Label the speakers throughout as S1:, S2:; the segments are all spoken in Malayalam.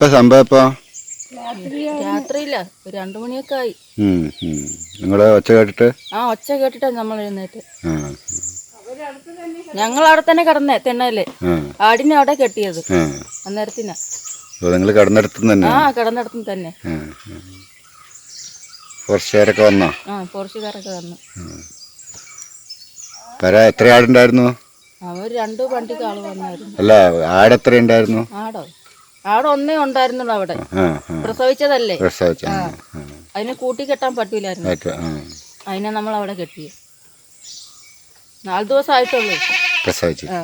S1: ഇപ്പൊ സംഭവം ഇപ്പൊ?
S2: രാത്രിയില്ല. ഒരു രണ്ടു മണിയൊക്കെ ആയി.
S1: നിങ്ങൾ ഒച്ച കേട്ടിട്ട്?
S2: ആ ഒച്ച കേട്ടിട്ടാ നമ്മൾ എഴുന്നേറ്റ്. ഞങ്ങൾ അവിടെ തന്നെ കിടന്നേ
S1: തെണ്ണയിൽ
S2: ആടിനെ അവിടെ കെട്ടിയത്. അന്നേരത്തിനാ.
S1: നിങ്ങൾ കിടന്നിടത്തുനിന്ന് തന്നെ?
S2: ആ കിടന്നിടത്തും തന്നെ.
S1: കുറച്ചുപേരൊക്കെ വന്നോ?
S2: ആ പോർച്ചുകാരൊക്കെ വന്നു.
S1: പര എത്ര ആടുണ്ടായിരുന്നു
S2: അവർ രണ്ടു വണ്ടിക്ക് ആൾ വന്നായിരുന്നു.
S1: അല്ല ആടെത്ര ഉണ്ടായിരുന്നു?
S2: ആടോ? ആടെ ഒന്നേ ഉണ്ടായിരുന്നുള്ളൂ അവിടെ. പ്രസവിച്ചതല്ലേ?
S1: പ്രസവിച്ച
S2: അതിനെ കൂട്ടി കെട്ടാൻ പറ്റൂലായിരുന്നു അതിനെ നമ്മൾ അവിടെ കെട്ടി. നാല് ദിവസം ആയിട്ടുള്ളൂ
S1: പ്രസവിച്ചു.
S2: ആ.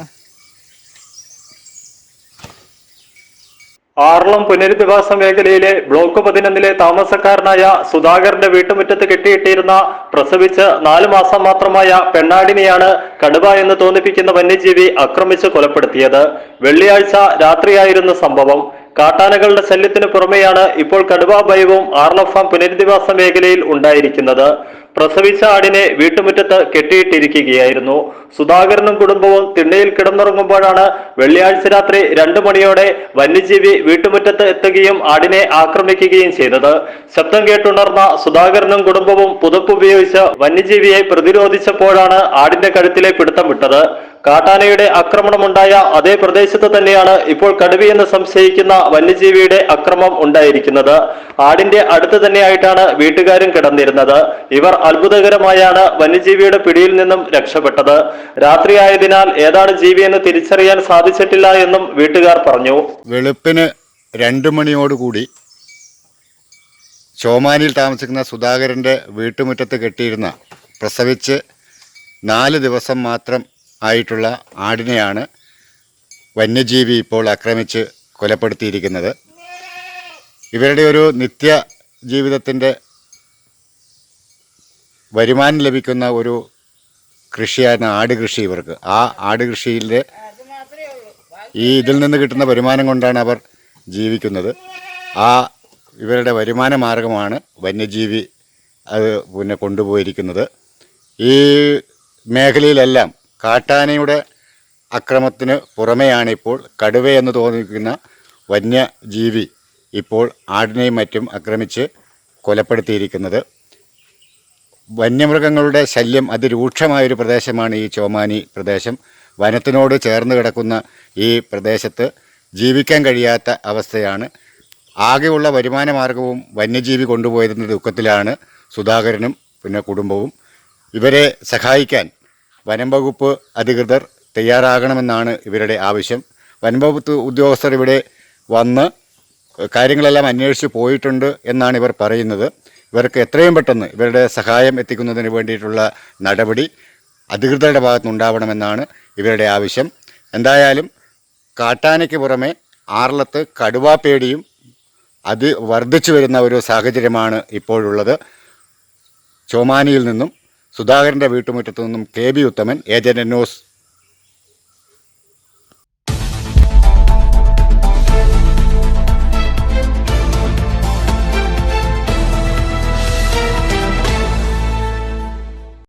S3: ആറളം പുനരധിവാസ മേഖലയിലെ ബ്ലോക്ക് പതിനൊന്നിലെ താമസക്കാരനായ സുധാകരന്റെ വീട്ടുമുറ്റത്ത് കെട്ടിയിട്ടിരുന്ന പ്രസവിച്ച് നാലു മാസം മാത്രമായ പെണ്ണാടിനെയാണ് കടുവ എന്ന് തോന്നിപ്പിക്കുന്ന വന്യജീവി ആക്രമിച്ച് കൊലപ്പെടുത്തിയത്. വെള്ളിയാഴ്ച രാത്രിയായിരുന്നു സംഭവം. കാട്ടാനകളുടെ ശല്യത്തിനു പുറമെയാണ് ഇപ്പോൾ കടുവ ഭയവും ആർണഫാം പുനരധിവാസ മേഖലയിൽ ഉണ്ടായിരിക്കുന്നത്. പ്രസവിച്ച ആടിനെ വീട്ടുമുറ്റത്ത് കെട്ടിയിട്ടിരിക്കുകയായിരുന്നു. സുധാകരനും കുടുംബവും തിണ്ണയിൽ കിടന്നുറങ്ങുമ്പോഴാണ് വെള്ളിയാഴ്ച രാത്രി രണ്ടു മണിയോടെ വന്യജീവി വീട്ടുമുറ്റത്ത് എത്തുകയും ആടിനെ ആക്രമിക്കുകയും ചെയ്തത്. ശബ്ദം കേട്ടുണർന്ന സുധാകരനും കുടുംബവും പുതപ്പുപയോഗിച്ച് വന്യജീവിയെ പ്രതിരോധിച്ചപ്പോഴാണ് ആടിന്റെ കഴുത്തിലെ പിടുത്തം വിട്ടത്. കാട്ടാനയുടെ ആക്രമണമുണ്ടായ അതേ പ്രദേശത്ത് തന്നെയാണ് ഇപ്പോൾ കടുവയെന്ന് സംശയിക്കുന്ന വന്യജീവിയുടെ അക്രമം ഉണ്ടായിരിക്കുന്നത്. ആടിന്റെ അടുത്ത് തന്നെയായിട്ടാണ് വീട്ടുകാരും കിടന്നിരുന്നത്. ഇവർ അത്ഭുതകരമായാണ് വന്യജീവിയുടെ പിടിയിൽ നിന്നും രക്ഷപ്പെട്ടത്. രാത്രിയായതിനാൽ ഏതാണ് ജീവിയെന്ന് തിരിച്ചറിയാൻ സാധിച്ചിട്ടില്ല എന്നും വീട്ടുകാർ പറഞ്ഞു.
S1: വെളുപ്പിന് രണ്ടു മണിയോടുകൂടി ചോമാനിയിൽ താമസിക്കുന്ന സുധാകരന്റെ വീട്ടുമുറ്റത്ത് കെട്ടിയിരുന്ന പ്രസവിച്ച് നാല് ദിവസം മാത്രം ആയിട്ടുള്ള ആടിനെയാണ് വന്യജീവി ഇപ്പോൾ ആക്രമിച്ച് കൊലപ്പെടുത്തിയിരിക്കുന്നത്. ഇവരുടെ ഒരു നിത്യ ജീവിതത്തിന്റെ വരുമാനം ലഭിക്കുന്ന ഒരു കൃഷിയാണ് ആട് കൃഷി ഇവർക്ക്. ആ ആട് കൃഷിയിലെ ഈ ഇതിൽ നിന്ന് കിട്ടുന്ന വരുമാനം കൊണ്ടാണ് അവർ ജീവിക്കുന്നത്. ആ ഇവരുടെ വരുമാന മാർഗമാണ് വന്യജീവി അത് പിന്നെ കൊണ്ടുപോയിരിക്കുന്നത്. ഈ മേഖലയിലെല്ലാം കാട്ടാനയുടെ അക്രമത്തിന് പുറമെയാണ് ഇപ്പോൾ കടുവയെന്ന് തോന്നിക്കുന്ന വന്യജീവി ഇപ്പോൾ ആടിനെയും മറ്റും ആക്രമിച്ച് കൊലപ്പെടുത്തിയിരിക്കുന്നത്. വന്യമൃഗങ്ങളുടെ ശല്യം അതിരൂക്ഷമായൊരു പ്രദേശമാണ് ഈ ചോമാനി പ്രദേശം. വനത്തിനോട് ചേർന്ന് കിടക്കുന്ന ഈ പ്രദേശത്ത് ജീവിക്കാൻ കഴിയാത്ത അവസ്ഥയാണ്. ആകെയുള്ള വരുമാന മാർഗവും വന്യജീവി കൊണ്ടുപോയതിന്റെ ദുഃഖത്തിലാണ് സുധാകരനും പിന്നെ കുടുംബവും ഇവരെ സഹായിക്കാൻ വനം വകുപ്പ് അധികൃതർ തയ്യാറാകണമെന്നാണ് ഇവരുടെ ആവശ്യം. വനം വകുപ്പ് ഉദ്യോഗസ്ഥർ ഇവിടെ വന്ന് കാര്യങ്ങളെല്ലാം അന്വേഷിച്ച് പോയിട്ടുണ്ട് എന്നാണ് ഇവർ പറയുന്നത്. ഇവർക്ക് എത്രയും പെട്ടെന്ന് ഇവരുടെ സഹായം എത്തിക്കുന്നതിന് വേണ്ടിയിട്ടുള്ള നടപടി അധികൃതരുടെ ഭാഗത്തുനിന്നുണ്ടാവണമെന്നാണ് ഇവരുടെ ആവശ്യം. എന്തായാലും കാട്ടാനയ്ക്ക് പുറമെ ആറളത്ത് കടുവാപ്പേടിയും അത് വർദ്ധിച്ചു വരുന്ന ഒരു സാഹചര്യമാണ് ഇപ്പോഴുള്ളത്. ചോമാനിയിൽ നിന്നും സുധാകരന്റെ വീട്ടുമുറ്റത്തു നിന്നും K. B. Uthaman agent news